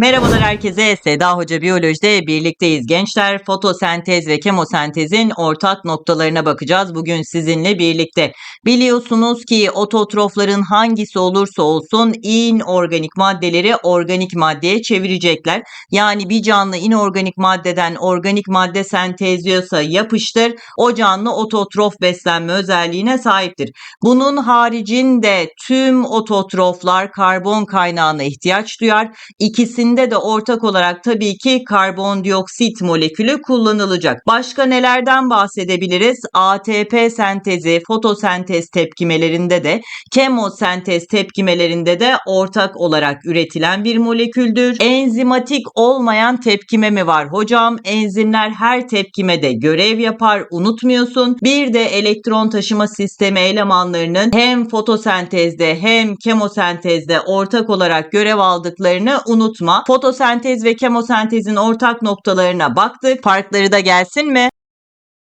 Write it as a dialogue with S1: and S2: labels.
S1: Merhabalar herkese. Seda Hoca Biyoloji'de birlikteyiz. Gençler fotosentez ve kemosentezin ortak noktalarına bakacağız bugün sizinle birlikte. Biliyorsunuz ki ototrofların hangisi olursa olsun inorganik maddeleri organik maddeye çevirecekler. Yani bir canlı inorganik maddeden organik madde sentezliyorsa yapıştır. O canlı ototrof beslenme özelliğine sahiptir. Bunun haricinde tüm ototroflar karbon kaynağına ihtiyaç duyar. İkisinde de ortak olarak tabii ki karbondioksit molekülü kullanılacak. Başka nelerden bahsedebiliriz? ATP sentezi, fotosentez tepkimelerinde de, kemosentez tepkimelerinde de ortak olarak üretilen bir moleküldür. Enzimatik olmayan tepkime mi var hocam? Enzimler her tepkimede görev yapar, unutmuyorsun. Bir de elektron taşıma sistemi elemanlarının hem fotosentezde hem kemosentezde ortak olarak görev aldıklarını unutma. Fotosentez ve kemosentezin ortak noktalarına baktık. Farkları da gelsin mi?